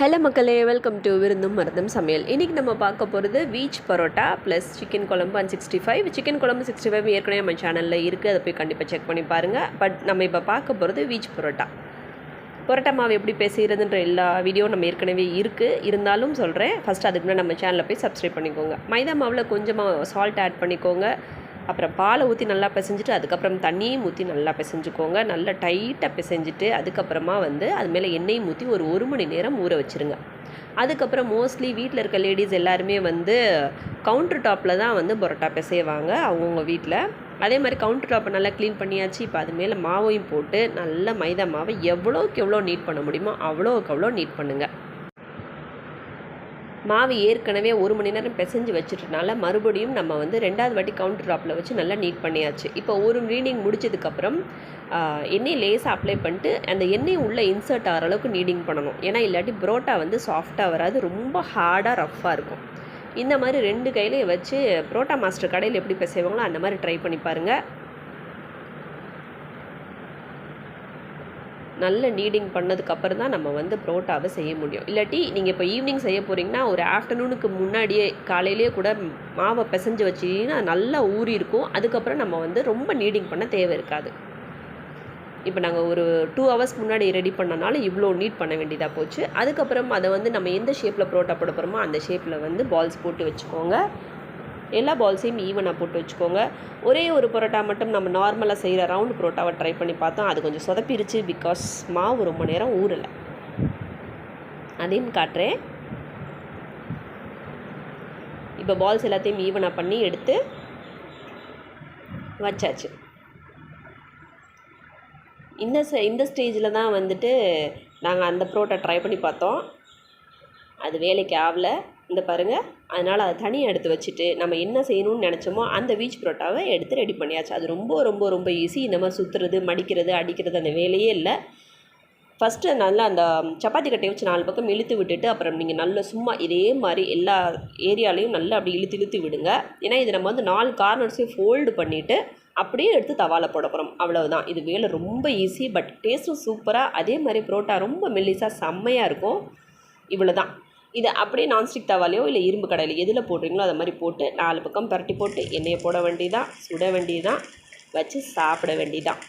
Hello மக்களே welcome to விருந்தும் மருந்தும் சமையல். இன்றைக்கி நம்ம பார்க்க போகிறது வீச் பரோட்டா ப்ளஸ் சிக்கன் குழம்பு அண்ட் சிக்ஸ்டி ஃபைவ் சிக்கன் குழம்பு சிக்ஸ்டி ஃபைவ் ஏற்கனவே நம்ம சேனலில் இருக்குது அதை போய் கண்டிப்பாக செக் பண்ணி பாருங்கள் பட் நம்ம இப்போ பார்க்க போகிறது வீச் பரோட்டா. பரோட்டா மாவு எப்படி பேசுகிறதுன்ற எல்லா வீடியோ நம்ம ஏற்கனவே இருக்குது இருந்தாலும் சொல்கிறேன் ஃபஸ்ட் அதுக்கு நம்ம சேனலில் போய் சப்ஸ்கிரைப் பண்ணிக்கோங்க. மைதா மாவில் கொஞ்சமாக சால்ட் ஆட் பண்ணிக்கோங்க. அப்புறம் பாலை ஊற்றி நல்லா பிசைஞ்சிட்டு அதுக்கப்புறம் தண்ணியும் ஊற்றி நல்லா பிசைஞ்சுக்கோங்க. நல்லா டைட்டாக பிசைஞ்சிட்டு அதுக்கப்புறமா வந்து அது மேலே எண்ணெயும் ஊற்றி ஒரு ஒரு மணி நேரம் ஊற வச்சுருங்க. அதுக்கப்புறம் மோஸ்ட்லி வீட்டில் இருக்க லேடிஸ் எல்லாருமே வந்து கவுண்டர் டாப்பில் தான் வந்து பரோட்டா பிசைவாங்க அவங்கவுங்க வீட்டில் அதே மாதிரி கவுண்டர் டாப்பை நல்லா க்ளீன் பண்ணியாச்சு. இப்போ அது மேலே மாவையும் போட்டு நல்ல மைதா மாவை எவ்வளோக்கு எவ்வளோ நீட் பண்ண முடியுமோ அவ்வளோக்கு அவ்வளோ நீட் பண்ணுங்கள் மாவு ஏற்கனவே ஒரு மணி நேரம் பிசைஞ்சு வச்சுட்டனால மறுபடியும் நம்ம வந்து ரெண்டாவது வாட்டி கவுண்டர் ட்ராப்பில் வச்சு நல்லா நீட் பண்ணியாச்சு. இப்போ ஒரு ரீடிங் முடிச்சதுக்கப்புறம் எண்ணெய் லேசாக அப்ளை பண்ணிட்டு அந்த எண்ணெய் உள்ளே இன்சர்ட் ஆகிற அளவுக்கு நீடிங் பண்ணணும். ஏன்னா இல்லாட்டி புரோட்டா வந்து சாஃப்டாக வராது ரொம்ப ஹார்டாக ரஃப்பாக இருக்கும். இந்த மாதிரி ரெண்டு கையிலையும் வச்சு புரோட்டா மாஸ்டர் கடையில் எப்படி பிசைவாங்களோ அந்த மாதிரி ட்ரை பண்ணி பாருங்கள் நல்ல நீடிங் பண்ணதுக்கப்புறம் தான் நம்ம வந்து புரோட்டாவை செய்ய முடியும். இல்லாட்டி நீங்கள் இப்போ ஈவினிங் செய்ய போகிறீங்கன்னா ஒரு ஆஃப்டர்நூனுக்கு முன்னாடியே காலையிலேயே கூட மாவை பிசைஞ்சு வச்சிங்கன்னா நல்லா ஊறி இருக்கும். அதுக்கப்புறம் நம்ம வந்து ரொம்ப நீடிங் பண்ண தேவை இருக்காது. இப்போ நாங்கள் ஒரு டூ ஹவர்ஸ் முன்னாடி ரெடி பண்ணனால இவ்வளோ நீட் பண்ண வேண்டியதாக போச்சு. அதுக்கப்புறம் அதை வந்து நம்ம எந்த ஷேப்பில் புரோட்டா போட போகிறோமோ அந்த ஷேப்பில் வந்து பால்ஸ் போட்டு வச்சுக்கோங்க. எல்லா பால்ஸையும் ஈவனாக போட்டு வச்சுக்கோங்க. ஒரே ஒரு பரோட்டா மட்டும் நம்ம நார்மலாக செய்கிற ரவுண்ட் பரோட்டாவை ட்ரை பண்ணி பார்த்தோம் அது கொஞ்சம் சொதப்பிருச்சு பிகாஸ் மாவு ரொம்ப நேரம் ஊறலை. அதையும் காட்டுறேன். இப்போ பால்ஸ் எல்லாத்தையும் ஈவனாக பண்ணி எடுத்து வச்சாச்சு. இந்த இந்த ஸ்டேஜில் தான் வந்துட்டு நாங்கள் அந்த ப்ரோட்டை ட்ரை பண்ணி பார்த்தோம். அது வேலைக்கு ஆகலை இந்த பாருங்கள் அதனால் அதை தனியாக எடுத்து வச்சுட்டு நம்ம என்ன செய்யணும்னு நினச்சோமோ அந்த வீச் புரோட்டாவை எடுத்து ரெடி பண்ணியாச்சு. அது ரொம்ப ரொம்ப ரொம்ப ஈஸி இந்த மாதிரி சுற்றுறது மடிக்கிறது அடிக்கிறது அந்த வேலையே இல்லை. ஃபஸ்ட்டு நல்லா அந்த சப்பாத்தி கட்டையை வச்சு நாலு பக்கம் இழுத்து விட்டுட்டு அப்புறம் நீங்கள் நல்லா சும்மா இதே மாதிரி எல்லா ஏரியாலையும் நல்லா அப்படி இழுத்து இழுத்து விடுங்க. ஏன்னா இது நம்ம வந்து நாலு கார்னர்ஸையும் ஃபோல்டு பண்ணிவிட்டு அப்படியே எடுத்து தவாவில் போட போகிறோம் அவ்வளவுதான். இது வேலை ரொம்ப ஈஸி பட் டேஸ்ட்டும் சூப்பராக அதே மாதிரி புரோட்டா ரொம்ப மெல்லிஸாக செம்மையாக இருக்கும். இவ்வளோ தான் இதை அப்படியே நான்ஸ்டிக் தவாலையோ இல்லை இரும்பு கடையில் எதில் போடுறீங்களோ அதை மாதிரி போட்டு நாலு பக்கம் பரட்டி போட்டு எண்ணெயை போட வேண்டியதான் சுட வேண்டியதான் வச்சு சாப்பிட வேண்டியதான்